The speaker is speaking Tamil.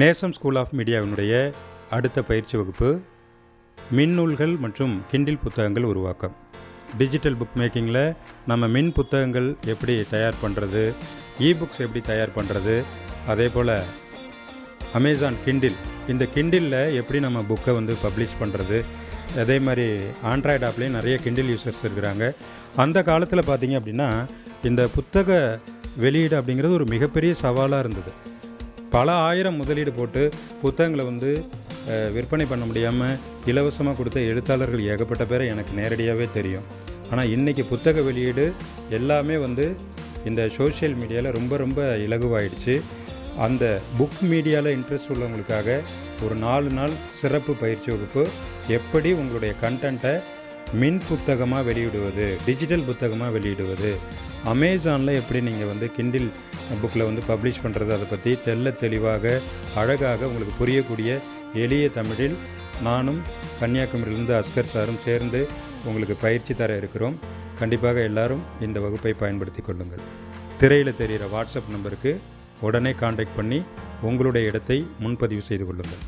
நேசம் ஸ்கூல் ஆஃப் மீடியாவினுடைய அடுத்த பயிற்சி வகுப்பு மின்னூல்கள் மற்றும் கிண்டில் புத்தகங்கள் உருவாக்கம். டிஜிட்டல் புக் மேக்கிங்கில் நம்ம மின் புத்தகங்கள் எப்படி தயார் பண்ணுறது புக்ஸ் எப்படி தயார் பண்ணுறது அதே போல் அமேசான் கிண்டில் இந்த கிண்டிலில் எப்படி நம்ம புக்கை வந்து பப்ளிஷ் பண்ணுறது அதே மாதிரி ஆண்ட்ராய்டு ஆப்லேயும் நிறைய கிண்டில் யூசர்ஸ் இருக்கிறாங்க. அந்த காலத்தில் பார்த்தீங்க அப்படின்னா இந்த புத்தக வெளியீடு அப்படிங்கிறது ஒரு மிகப்பெரிய சவாலாக இருந்தது. பல ஆயிரம் முதலீடு போட்டு புத்தகங்களை வந்து விற்பனை பண்ண முடியாமல் இலவசமாக கொடுத்த எழுத்தாளர்கள் ஏகப்பட்ட பேரை எனக்கு நேரடியாகவே தெரியும். ஆனால் இன்றைக்கி புத்தக வெளியீடு எல்லாமே வந்து இந்த சோஷியல் மீடியாவில் ரொம்ப ரொம்ப இலகுவாயிடுச்சு. அந்த புக் மீடியாவில் இன்ட்ரெஸ்ட் உள்ளவங்களுக்காக ஒரு நாலு நாள் சிறப்பு பயிற்சி வகுப்பு எப்படி உங்களுடைய கண்டென்ட்டை மின் புத்தகமாக வெளியிடுவது டிஜிட்டல் புத்தகமாக வெளியிடுவது அமேசானில் எப்படி நீங்கள் வந்து கிண்டில் புக்கில் வந்து பப்ளிஷ் பண்ணுறது அதை பற்றி தெள்ள தெளிவாக அழகாக உங்களுக்கு புரியக்கூடிய எளிய தமிழில் நானும் கன்னியாகுமரியிலிருந்து அஸ்கர் சாரும் சேர்ந்து உங்களுக்கு பயிற்சி தர இருக்கிறோம். கண்டிப்பாக எல்லாரும் இந்த வகுப்பை பயன்படுத்தி கொள்ளுங்கள். திரையில் தெரிகிற வாட்ஸ்அப் நம்பருக்கு உடனே காண்டாக்ட் பண்ணி உங்களுடைய இடத்தை முன்பதிவு செய்து கொள்ளுங்கள்.